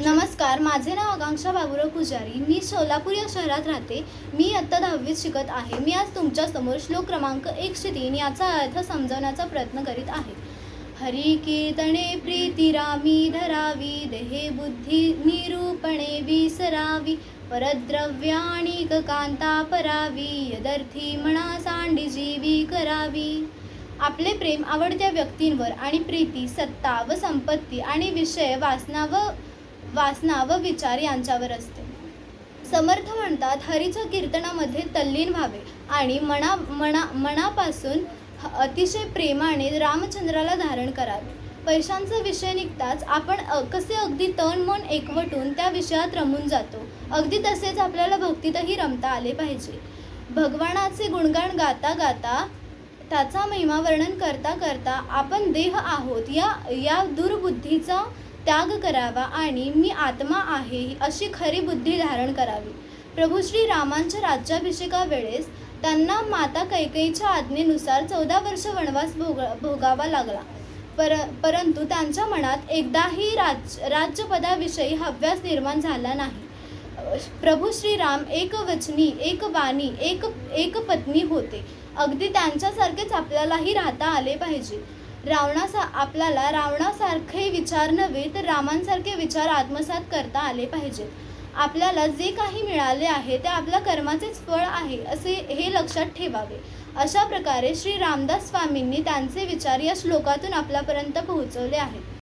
नमस्कार माझे नाव आकांक्षा बाबुराव पुजारी. मी सोलापूर या शहरात राहते. मी आत्ता दहावीत शिकत आहे. मी आज तुमच्यासमोर श्लोक क्रमांक एकशे तीन याचा अर्थ समजवण्याचा प्रयत्न करीत आहे. हरी कीर्तने प्रीती रामी धरावी देहे बुद्धी निरूपणे विसरावी परद्रव्याणी कांता परावी यदर्थी म्हणा सांडी जीवी करावी. आपले प्रेम आवडत्या व्यक्तींवर आणि प्रीती सत्ता व संपत्ती आणि विषय वासना व वासना व विचार यांच्यावर असते. समर्थ म्हणतात हरीच्या कीर्तनामध्ये तल्लीन व्हावे आणि मना मना मनापासून ह- अतिशय प्रेमाने रामचंद्राला धारण करावे. पैशांचा विषय निघताच आपण कसे अगदी तन मन एकवटून त्या विषयात रमून जातो अगदी तसेच आपल्याला भक्तीतही रमता आले पाहिजे. भगवानाचे गुणगान गाता गाता त्याचा महिमा वर्णन करता करता आपण देह आहोत या या दुर्बुद्धीचा त्याग करावा आणि मी आत्मा आहे अशी खरी बुद्धी धारण करावी. प्रभू श्री रामांच्या त्यांना माता कैकेईच्या आज्ञेनुसार चौदा वर्ष वनवास भोग भोगावा लागला. पर परंतु त्यांच्या मनात एकदाही राज राज्यपदाविषयी हव्यास निर्माण झाला नाही. प्रभू श्रीराम एक वचनी एक वाणी एक एक पत्नी होते. अगदी त्यांच्यासारखेच आपल्यालाही राहता आले पाहिजे. रावणासा आपल्याला रावणासारखे विचार नव्हे तर रामांसारखे विचार आत्मसात करता आले पाहिजेत. आपल्याला जे काही मिळाले आहे ते आपल्या कर्माचेच फळ आहे असे हे लक्षात ठेवावे. अशा प्रकारे श्री रामदास स्वामींनी त्यांचे विचार या श्लोकातून आपल्यापर्यंत पोहोचवले आहेत.